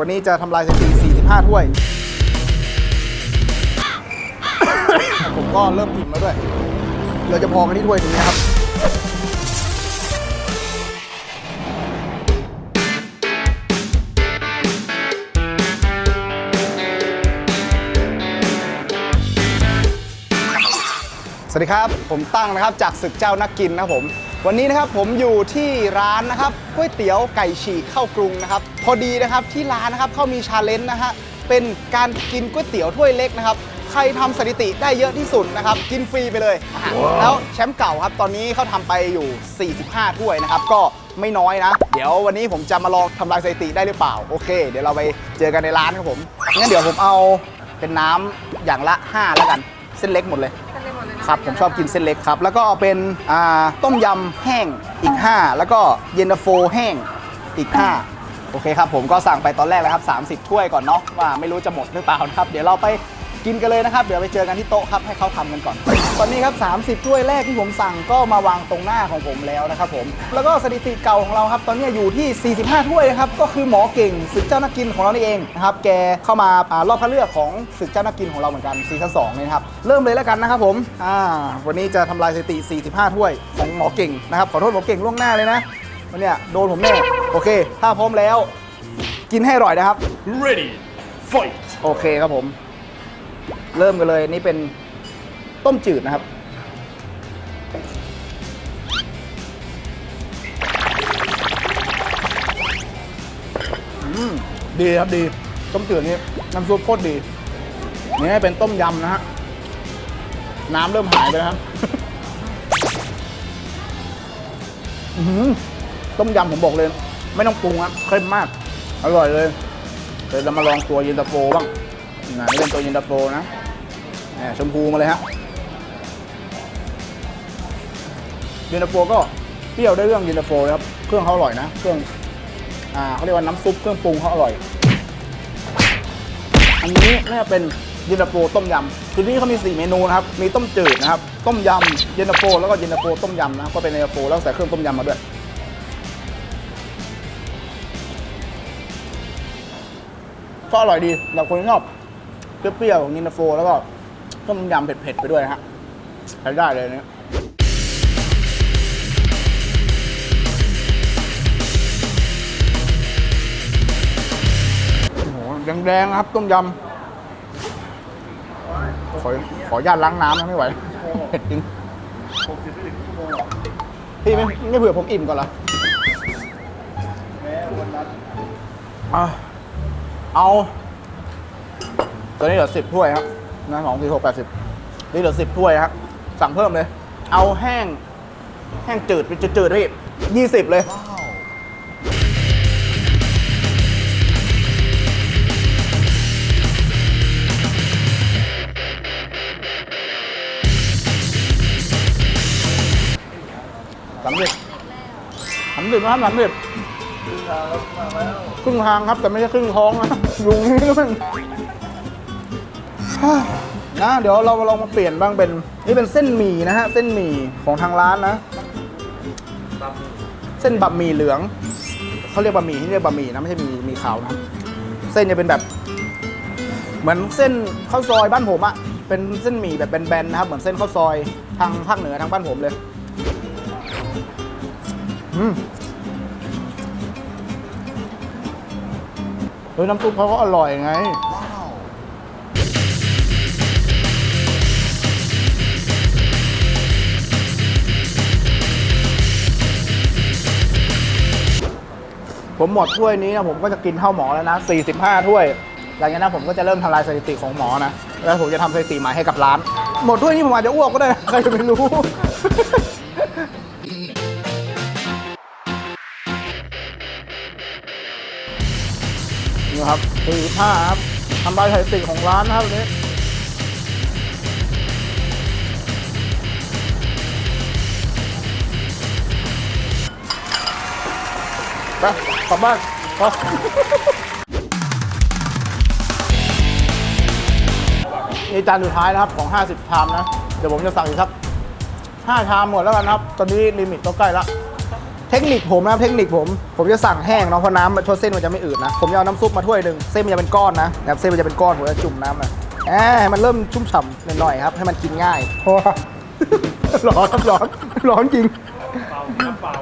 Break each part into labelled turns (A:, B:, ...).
A: วันนี้จะทำลายสถิติ45 ถ้วย ผมก็เริ่มอิ่มแล้วด้วย เราจะพอกันที่ถ้วยนึงนะครับสวัสดีครับ ผมตั้งนะครับจากศึกเจ้านักกินนะผม วันนี้นะครับผมอยู่ที่ร้านนะครับก๋วยเตี๋ยวไก่ฉีกเข้ากรุงนะครับ พอดีนะครับที่ร้านนะครับเขามีชาเลนจ์นะฮะเป็นการกินก๋วยเตี๋ยวถ้วยเล็กนะครับ ใครทำสถิติได้เยอะที่สุดนะครับ กินฟรีไปเลยอะแล้วแชมป์เก่าครับ ตอนนี้เขาทำไปอยู่ 45 ถ้วยนะครับ ก็ไม่น้อยนะ เดี๋ยววันนี้ผมจะมาลองทำลายสถิติได้หรือเปล่า โอเค เดี๋ยวเราไปเจอกันในร้านครับผมงั้นเดี๋ยวผมเอาเป็นน้ำอย่างละ 5 แล้วกัน เส้นเล็กหมดเลย ครับ ผมชอบกินเส้นเล็กครับ แล้วก็เป็นต้มยำแห้งอีก 5 แล้วก็เย็นตาโฟแห้งอีก 5 โอเคครับ ผมก็สั่งไปตอนแรกแล้วครับ 30 ถ้วยก่อนเนาะว่าไม่รู้จะหมดหรือเปล่านะครับ เดี๋ยวเราไป กินกันเลยนะครับ เดี๋ยวไปเจอกันที่โต๊ะครับให้เขาทำกันก่อน ตอนนี้ครับ 30ถ้วยแรกที่ผมสั่งก็มาวางตรงหน้าของผมแล้วนะครับผมแล้วก็สถิติเก่าของเราครับ ตอนนี้อยู่ที่ 45ถ้วยนะครับก็คือหมอเก่งศึกเจ้านักกินของเรานี่เองนะครับแกเข้ามาอ่ารอบคัดเลือกของศึกเจ้านักกินของเราเหมือนกันซีซั่นสองเลยนะครับเริ่มเลยแล้วกันนะครับผมอ่าวันนี้จะทำลายสถิติ 45ถ้วยของหมอเก่งนะครับขอโทษหมอเก่งล่วงหน้าเลยนะวันเนี้ยโดนผมแน่โอเค ถ้าพร้อมแล้ว กินให้อร่อยนะครับ
B: Ready, fight!
A: โอเคครับผม เริ่มกันเลยนี่เป็นต้มจืดนะครับอืมดีครับดี ต้มจืดนี้น้ำซุปโคตรดี นี่เป็นต้มยำนะฮะ น้ำเริ่มหายไปแล้วครับอื้อหือต้มยำผมบอกเลย ไม่ต้องปรุงครับเข้มมาก อร่อยเลย เดี๋ยวเรามาลองตัวเย็นตาโฟบ้างนะนี่เป็นตัวเย็นตาโฟนะ ชมพูมาเลยฮะเย็นตาโฟก็เปรี้ยวได้เรื่องเย็นตาโฟนะครับ เครื่องเขาอร่อยนะ เครื่อง อ่าเขาเรียกว่าน้ำซุปเครื่องปรุงเขาอร่อย อันนี้น่าจะเป็นเย็นตาโฟต้มยำ คือที่เขามี 4 เมนูนะครับ มีต้มจืดนะครับ ต้มยำ เย็นตาโฟ แล้วก็เย็นตาโฟต้มยำนะครับ ก็เป็นเย็นตาโฟแล้วใส่เครื่องต้มยำมาด้วย ก็อร่อยดีสำหรับคนที่ชอบเปรี้ยวๆของเย็นตาโฟ แล้วก็ ต้มยำเผ็ดๆไปด้วยนะฮะใช้ได้เลยเนี่ยโอ้โหแดงๆนะครับ ต้มยำขอขอญาตล้างน้ำนะไม่ไหวเผ็ดจริงพี่ไม่ไม่เผื่อผมอิ่มก่อนเหรอเอาตอนนี้เหลือสิบถ้วยครับ นะสองสี่หกแปดสิบนี่เหลือสิบถ้วยครับ สั่งเพิ่มเลย เอาแห้ง แห้งจืดเป็นจืดๆพี่ยี่สิบเลยสามสิบสามสิบนะครับสามสิบครึ่งทางครับแต่ไม่ใช่ครึ่งท้องนะยุงนี่มันฮ่า นะเดี๋ยวเราลองมาเปลี่ยนบ้างเป็นนี่เป็นเส้นหมี่นะฮะเส้นหมี่ของทางร้านนะ เส้นบะหมี่เหลืองเขาเรียกบะหมี่ที่เรียกบะหมี่นะไม่ใช่มีมีขาวนะเส้นจะเป็นแบบ เหมือนเส้นข้าวซอยบ้านผมอะเป็นเส้นหมี่แบบแบนๆนะครับ เหมือนเส้นข้าวซอยทางภาคเหนือทางบ้านผมเลยอืมเฮ้ยน้ำซุปเขาก็อร่อยไง ผมหมดถ้วยนี้นะผมก็จะกินเท่าหมอแล้วนะ 45 ถ้วย หลังจากนั้นผมก็จะเริ่มทำลายสถิติของหมอนะ แล้วผมจะทำสถิติใหม่ให้กับร้าน หมดถ้วยนี้ผมอาจจะอ้วกก็ได้นะใครจะไปรู้ นี่ครับ45ครับทำลายสถิติของร้านนะครับวัน ไปกลับบ้านไปนี่จานสุดท้ายนะครับของ 50ชามนะ เดี๋ยวผมจะสั่งอีกครับ 5 ชามหมดแล้วกันครับ ตอนนี้ลิมิตก็ใกล้ละ เทคนิคผมนะครับเทคนิคผม ผมจะสั่งแห้งเนาะเพราะน้ำมันทดเส้นมันจะไม่อืดนะ ผมจะเอาน้ำซุปมาถ้วยหนึ่งเส้นมันจะเป็นก้อนนะแบบเส้นมันจะเป็นก้อนผมจะจุ่มน้ำนะแหมให้มันเริ่มชุ่มฉ่ำหน่อยๆครับ ให้มันกินง่ายเพราะว่าร้อนครับร้อนร้อนจริง
B: เบา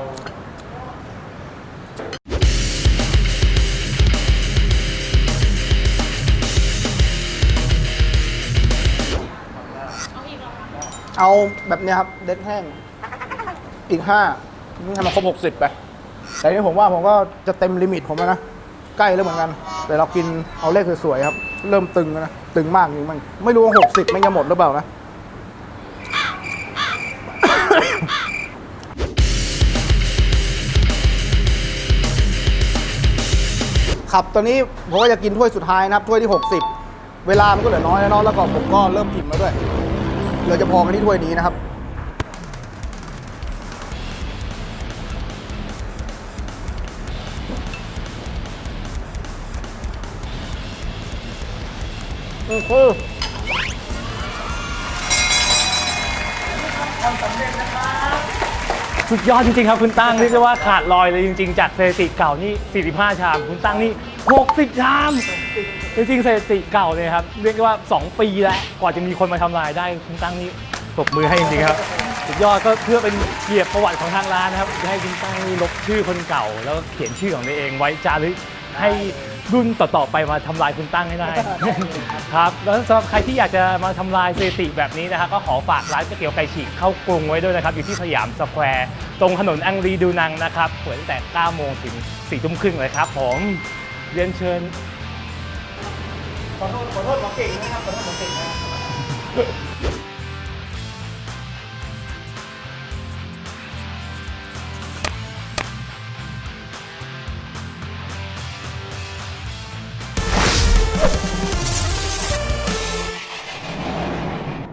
A: เอาแบบเนี้ยครับเด็ดแห้ง อีกห้านี่ทำมาครบหกสิบไป แต่นี่ผมว่าผมก็จะเต็มลิมิตผมแล้วนะ ใกล้แล้วเหมือนกัน แต่เรากินเอาเลขสวยๆครับ เริ่มตึงแล้วนะ ตึงมากจริงมันไม่รู้ว่าหกสิบไม่จะหมดหรือเปล่านะ ครับตอนนี้ผมก็จะกินถ้วยสุดท้ายนะครับถ้วยที่ 60 เวลามันก็เหลือน้อยแล้วเนาะแล้วก็ผมก็เริ่มอิ่มแล้วด้วย เราจะพอกันที่ถ้วยนี้นะครับโอ้โห
C: สุ ดยอดจริงๆครับคุณตั้งเรียกได้ว่าขาดลอยเลยจริง ๆ จากสถิติเก่านี่45 ชาม คุณตั้งนี่ 60 ชาม จริงๆสถิติเก่าเนี่ยครับเรียกได้ว่า 2 ปีแล้วกว่าจะมีคนมาทำลายได้คุณตั้งนี่ปรบมือให้จริงๆครับสุดยอดก็เพื่อเป็นเกียรติประวัติของทางร้านนะครับจะให้คุณตั้งนี่ลบชื่อคนเก่า แล้วก็เขียนชื่อของตัวเองไว้จารึกให้ รุ่นต่อๆไปมาทำลายคุณตั้งให้ได้ ครับ แล้วสำหรับใครที่อยากจะมาทำลายสถิติแบบนี้นะฮะก็ขอฝากร้านก๋วยเตี๋ยวไก่ฉีกเข้ากรุงไว้ด้วยนะครับ อยู่ที่สยามสแควร์ ตรงถนนอังรีดูนังนะครับเปิดตั้งแต่ 9 โมงถึง 4 ทุ่มครึ่งเลยครับผมเรียนเชิญ
A: ขอโทษขอโทษหมอเก่งนะครับขอโทษหมอเก่งนะครับ